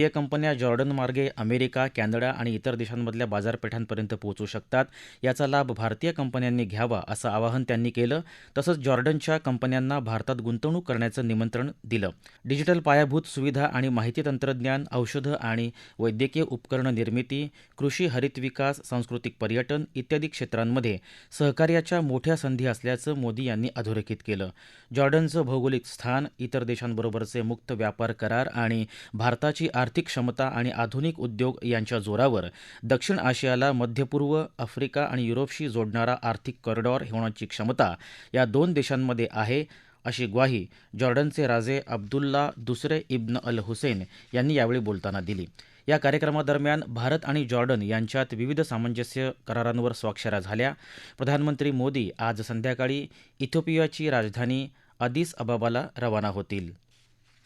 या कंपन्या जॉर्डन मार्गे अमेरिका कॅनडा आणि इतर देशांमधल्या बाजारपेठांपर्यंत पोहोचू शकतात. याचा लाभ भारतीय कंपन्यांनी घ्यावा असं आवाहन त्यांनी केलं. तसंच जॉर्डनच्या कंपन्यांना भारतात गुंतवणूक करण्याचं निमंत्रण दिलं. डिजिटल पायाभूत सुविधा आणि माहिती तंत्रज्ञान औषधं आणि वैद्यकीय उपकरण निर्मिती कृषी हरित विकास सांस्कृतिक पर्यटन इत्यादी क्षेत्रांमध्ये सहकार्याच्या मोठ्या संधी असल्याचं मोदी यांनी अधोरेखित केलं. जॉर्डनचं भौगोलिक स्थान इतर देशांबरोबरचे मुक्त व्यापार करार आणि भारताची आर्थिक आर्थिक क्षमता आणि आधुनिक उद्योग यांच्या जोरावर दक्षिण आशियाला मध्यपूर्व आफ्रिका आणि युरोपशी जोडणारा आर्थिक कॉरिडॉर होण्याची क्षमता या दोन देशांमध्ये आहे अशी ग्वाही जॉर्डनचे राजे अब्दुल्ला दुसरे इब्न अल हुसेन यांनी यावेळी बोलताना दिली. या कार्यक्रमादरम्यान भारत आणि जॉर्डन यांच्यात विविध सामंजस्य करारांवर स्वाक्षऱ्या झाल्या. प्रधानमंत्री मोदी आज संध्याकाळी इथिओपियाची राजधानी अदिस अबाबाला रवाना होतील.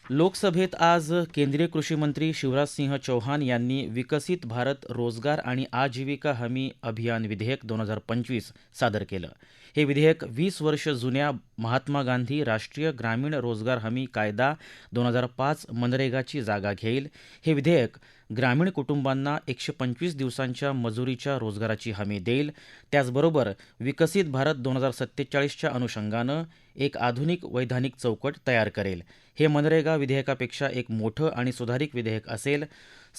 लोकसभेत आज केंद्रीय कृषी मंत्री शिवराज सिंह चौहान यांनी विकसित भारत रोजगार आणि आजीविका हमी अभियान विधेयक दोन हजार पंचवीस सादर केलं. हे विधेयक वीस वर्ष जुन्या महात्मा गांधी राष्ट्रीय ग्रामीण रोजगार हमी कायदा दोन हजार पाच मनरेगाची जागा घेईल. हे विधेयक ग्रामीण कुटुंबांना एकशे पंचवीस दिवसांच्या मजुरीच्या रोजगाराची हमी देईल. त्याचबरोबर विकसित भारत दोन हजार सत्तेचाळीसच्या अनुषंगानं एक आधुनिक वैधानिक चौकट तयार करेल. हे मनरेगा विधेयकापेक्षा एक मोठं आणि सुधारित विधेयक असेल.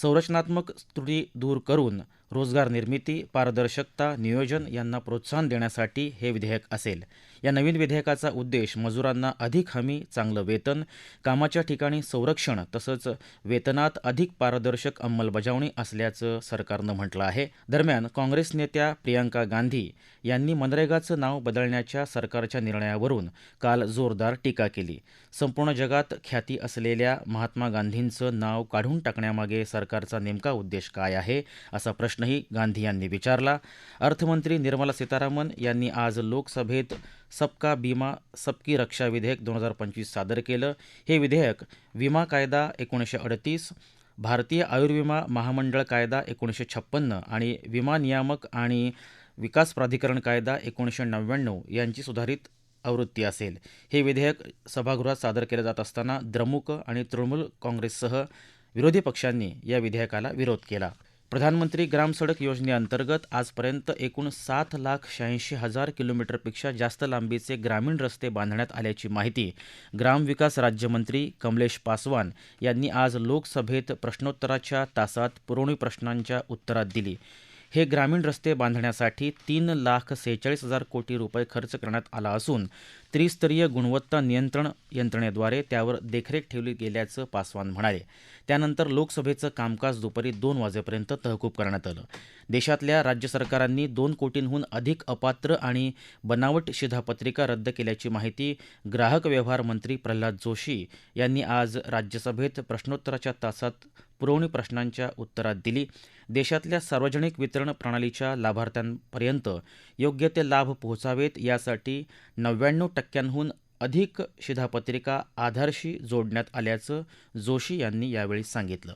संरचनात्मक त्रुटी दूर करून रोजगार निर्मिती पारदर्शकता नियोजन यांना प्रोत्साहन देण्यासाठी हे विधेयक असेल. या नवीन विधेयकाचा उद्देश मजुरांना अधिक हमी चांगलं वेतन कामाच्या ठिकाणी संरक्षण तसंच वेतनात अधिक पारदर्शक अंमलबजावणी असल्याचं सरकारनं म्हटलं आहे. दरम्यान काँग्रेस नेत्या प्रियांका गांधी यांनी मनरेगाचं नाव बदलण्याच्या सरकारच्या निर्णयावरून काल जोरदार टीका केली. संपूर्ण जगात ख्याती असलेल्या महात्मा गांधींचं नाव काढून टाकण्यामागे सरकारचा नेमका उद्देश काय आहे असा प्रश्नही गांधी यांनी विचारला. अर्थमंत्री निर्मला सीतारामन यांनी आज लोकसभेत सबका बीमा सबकी रक्षा विधेयक दोन हजार पंचवीस सादर केलं. हे विधेयक विमा कायदा एकोणीसशे अडतीस भारतीय आयुर्विमा महामंडळ कायदा एकोणीसशे छप्पन्न आणि विमा नियामक आणि विकास प्राधिकरण कायदा एकोणीसशे नव्याण्णव यांची सुधारित आवृत्ती असेल. हे विधेयक सभागृहात सादर केलं जात असताना द्रमुक आणि तृणमूल काँग्रेससह विरोधी पक्षांनी या विधेयकाला विरोध केला. प्रधानमंत्री ग्राम सडक योजनेअंतर्गत आजपर्यंत एकूण सात लाख शहाऐंशी हजार किलोमीटरपेक्षा जास्त लांबीचे ग्रामीण रस्ते बांधण्यात आल्याची माहिती ग्रामविकास राज्यमंत्री कमलेश पासवान यांनी आज लोकसभेत प्रश्नोत्तराच्या तासात पुरवणी प्रश्नांच्या उत्तरात दिली. हे ग्रामीण रस्ते बांधण्यासाठी तीन लाख सेहेचाळीस हजार कोटी रुपये खर्च करण्यात आला असून त्रिस्तरीय गुणवत्ता नियंत्रण यंत्रणेद्वारे त्यावर देखरेख ठेवली गेल्याचं पासवान म्हणाले. त्यानंतर लोकसभेचं कामकाज दुपारी दोन वाजेपर्यंत तहकूब करण्यात आलं. देशातल्या राज्य सरकारांनी दोन कोटींहून अधिक अपात्र आणि बनावट शिधापत्रिका रद्द केल्याची माहिती ग्राहक व्यवहार मंत्री प्रल्हाद जोशी यांनी आज राज्यसभेत प्रश्नोत्तराच्या तासात पुरवणी प्रश्नांच्या उत्तरात दिली. देशातल्या सार्वजनिक वितरण प्रणालीच्या लाभार्थ्यांपर्यंत योग्य ते लाभ पोहोचावेत यासाठी नव्याण्णव टक्क्यांहून अधिक शिधापत्रिका आधारशी जोडण्यात आल्याचं जोशी यांनी यावेळी सांगितलं.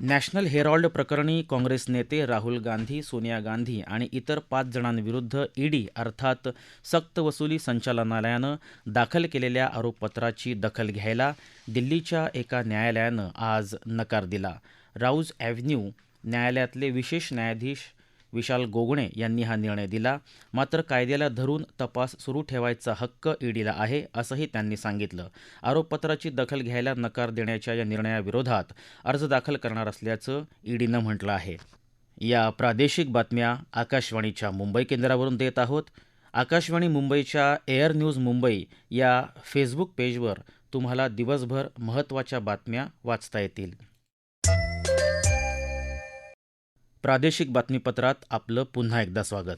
नॅशनल हेरॉल्ड प्रकरणी काँग्रेस नेते राहुल गांधी सोनिया गांधी आणि इतर पाच जणांविरुद्ध ईडी अर्थात सक्तवसुली संचालनालयानं दाखल केलेल्या आरोपपत्राची दखल घ्यायला दिल्लीच्या एका न्यायालयानं आज नकार दिला. राऊज ॲव्हन्यू न्यायालयातले विशेष न्यायाधीश विशाल गोगणे यांनी हा निर्णय दिला. मात्र कायद्याला धरून तपास सुरू ठेवायचा हक्क ईडीला आहे असंही त्यांनी सांगितलं. आरोपपत्राची दखल घ्यायला नकार देण्याच्या या निर्णयाविरोधात अर्ज दाखल करणार असल्याचं ईडीनं म्हटलं आहे. या प्रादेशिक बातम्या आकाशवाणीच्या मुंबई केंद्रावरून देत आहोत. आकाशवाणी मुंबईच्या एअर न्यूज मुंबई या फेसबुक पेजवर तुम्हाला दिवसभर महत्त्वाच्या बातम्या वाचता येतील. प्रादेशिक बातमीपत्रात आपलं पुन्हा एकदा स्वागत.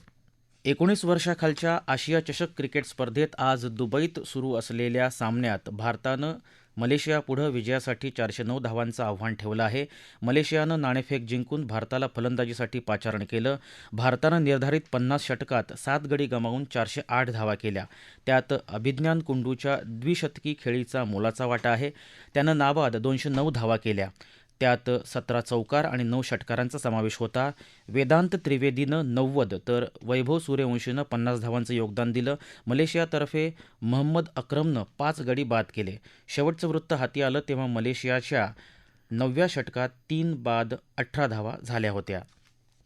एकोणीस वर्षाखालच्या आशिया चषक क्रिकेट स्पर्धेत आज दुबईत सुरू असलेल्या सामन्यात भारतानं मलेशियापुढं विजयासाठी चारशे नऊ धावांचं आव्हान ठेवलं आहे. मलेशियानं नाणेफेक जिंकून भारताला फलंदाजीसाठी पाचारण केलं. भारतानं निर्धारित पन्नास षटकात सात गडी गमावून चारशे आठ धावा केल्या. त्यात अभिज्ञान कुंडूच्या द्विशतकी खेळीचा मोलाचा वाटा आहे. त्यानं नाबाद दोनशे नऊ धावा केल्या. त्यात सतरा चौकार आणि नऊ षटकारांचा समावेश होता. वेदांत त्रिवेदीनं नव्वद तर वैभव सूर्यवंशीनं पन्नास धावांचं योगदान दिलं. मलेशियातर्फे महम्मद अक्रमनं पाच गडी बाद केले. शेवटचं वृत्त हाती आलं तेव्हा मलेशियाच्या नवव्या षटकात तीन बाद अठरा धावा झाल्या होत्या.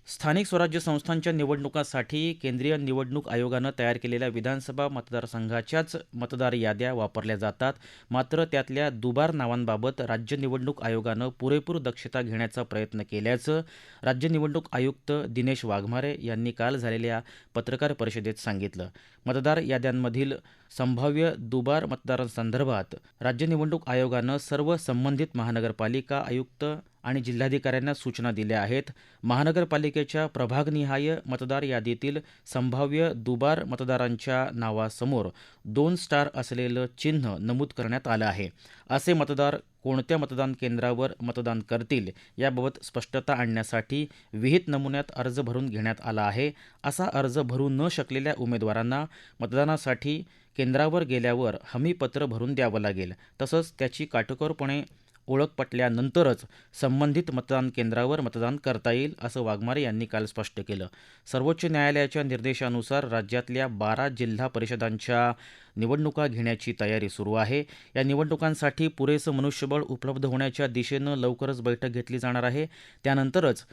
स्थानिक स्वराज्य संस्थांच्या निवडणुकांसाठी केंद्रीय निवडणूक आयोगानं तयार केलेल्या विधानसभा मतदारसंघाच्याच मतदार याद्या वापरल्या जातात. मात्र त्यातल्या दुबार नावांबाबत राज्य निवडणूक आयोगानं पुरेपूर दक्षता घेण्याचा प्रयत्न केल्याचं राज्य निवडणूक आयुक्त दिनेश वाघमारे यांनी काल झालेल्या पत्रकार परिषदेत सांगितलं. मतदार याद्यांमधील संभाव्य दुबार मतदारांसंदर्भात राज्य निवडणूक आयोगानं सर्व संबंधित महानगरपालिका आयुक्त आणि जिल्हाधिकाऱ्यांना सूचना दिल्या आहेत. महानगरपालिकेच्या प्रभागनिहाय मतदार यादीतील संभाव्य दुबार मतदारांच्या नावासमोर दोन स्टार असलेलं चिन्ह नमूद करण्यात आलं आहे. असे मतदार कोणत्या मतदान केंद्रावर मतदान करतील याबाबत स्पष्टता आणण्यासाठी विहित नमुन्यात अर्ज भरून घेण्यात आला आहे. असा अर्ज भरू न शकलेल्या उमेदवारांना मतदानासाठी केंद्रावर गेल्यावर हमीपत्र भरून द्यावं लागेल. तसंच त्याची काटेकोरपणे ओळख पटल्यानंतरच संबंधित मतदान केंद्रावर मतदान करता येईल असं वाघमारे यांनी काल स्पष्ट केलं. सर्वोच्च न्यायालयाच्या निर्देशानुसार राज्यातल्या बारा जिल्हा परिषदांच्या निवडणुका घेण्याची तयारी सुरू आहे. या निवडणुकांसाठी पुरेसं मनुष्यबळ उपलब्ध होण्याच्या दिशेनं लवकरच बैठक घेतली जाणार आहे. त्यानंतरच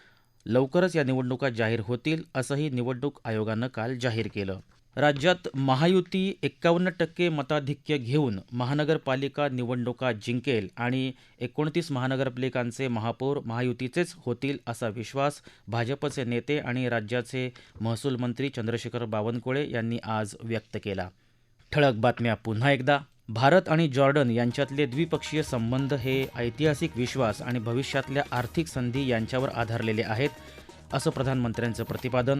लवकरच या निवडणुका जाहीर होतील असंही निवडणूक आयोगानं काल जाहीर केलं. राज्यात महायुती एक्कावन्न टक्के मताधिक्य घेऊन महानगरपालिका निवडणुका जिंकेल आणि एकोणतीस महानगरपालिकांचे महापौर महायुतीचेच होतील असा विश्वास भाजपचे नेते आणि राज्याचे महसूल मंत्री चंद्रशेखर बावनकुळे यांनी आज व्यक्त केला. ठळक बातम्या पुन्हा एकदा. भारत आणि जॉर्डन यांच्यातले द्विपक्षीय संबंध हे ऐतिहासिक विश्वास आणि भविष्यातल्या आर्थिक संधी यांच्यावर आधारलेले आहेत असं प्रधानमंत्र्यांचं प्रतिपादन.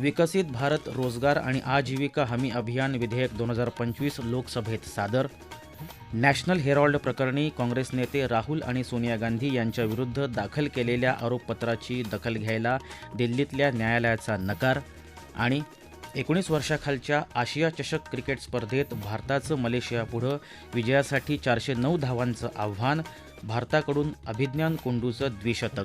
विकसित भारत रोजगार आणि आजीविका हमी अभियान विधेयक दोन हजार पंचवीस लोकसभेत सादर. नॅशनल हेरॉल्ड प्रकरणी काँग्रेस नेते राहुल आणि सोनिया गांधी यांच्या विरुद्ध दाखल केलेल्या आरोपपत्राची दखल घ्यायला दिल्लीतल्या न्यायालयाचा नकार आणि एकोणीस वर्षाखालच्या आशिया चषक क्रिकेट स्पर्धेत भारताचं मलेशियापुढं विजयासाठी चारशे नऊ धावांचं आव्हान भारताकडून अभिज्ञान कोंडूचं द्विशतक.